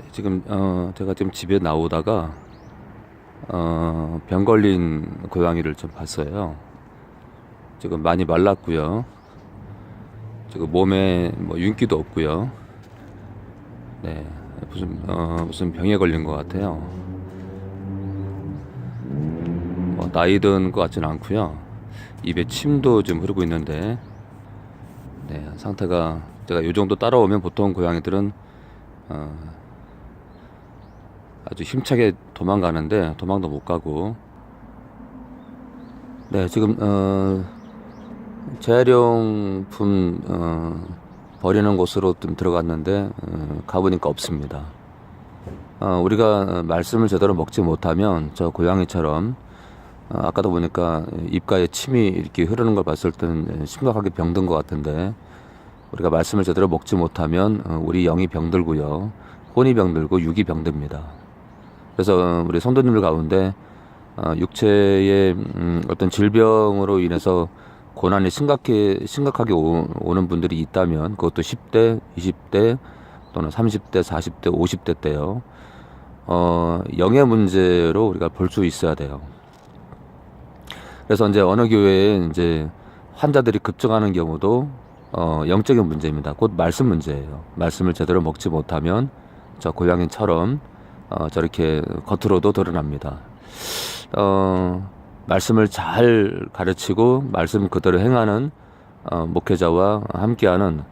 네, 지금 어 제가 지금 집에 나오다가 어 병 걸린 고양이를 좀 봤어요. 지금 많이 말랐고요. 지금 몸에 뭐 윤기도 없고요. 네 무슨 어 무슨 병에 걸린 것 같아요. 뭐 나이 든 것 같지는 않고요. 입에 침도 좀 흐르고 있는데 네 상태가 제가 요 정도 따라오면 보통 고양이들은 어, 아주 힘차게 도망가는데 도망도 못 가고 네 지금 어, 재활용품 어, 버리는 곳으로 좀 들어갔는데 어, 가보니까 없습니다. 어, 우리가 말씀을 제대로 먹지 못하면 저 고양이처럼 어, 아까도 보니까 입가에 침이 이렇게 흐르는 걸 봤을 때는 심각하게 병든 것 같은데 우리가 말씀을 제대로 먹지 못하면 어, 우리 영이 병들고요. 혼이 병들고 육이 병듭니다. 그래서 어, 우리 성도님들 가운데 어, 육체의 음, 어떤 질병으로 인해서 고난이 심각해, 심각하게 오, 오는 분들이 있다면 그것도 10대, 20대 또는 30대, 40대, 50대 때요. 어, 영의 문제로 우리가 볼 수 있어야 돼요. 그래서 이제 어느 교회에 이제 환자들이 급증하는 경우도 어, 영적인 문제입니다. 곧 말씀 문제예요. 말씀을 제대로 먹지 못하면 저 고양이처럼 어, 저렇게 겉으로도 드러납니다. 어, 말씀을 잘 가르치고 말씀 그대로 행하는 어, 목회자와 함께하는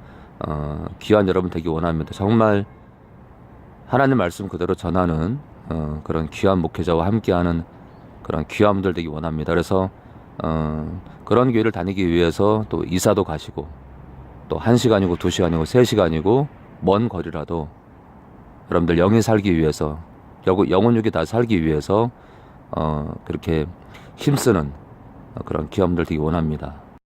어, 귀한 여러분 되기 원합니다. 정말 하나님 말씀 그대로 전하는 어, 그런 귀한 목회자와 함께하는 그런 귀함들 되기 원합니다. 그래서 어, 그런 교회를 다니기 위해서 또 이사도 가시고 또 한 시간이고 두 시간이고 세 시간이고 먼 거리라도 여러분들 영이 살기 위해서 영- 영혼육이 다 살기 위해서 어, 그렇게 힘쓰는 그런 귀함들 되기 원합니다.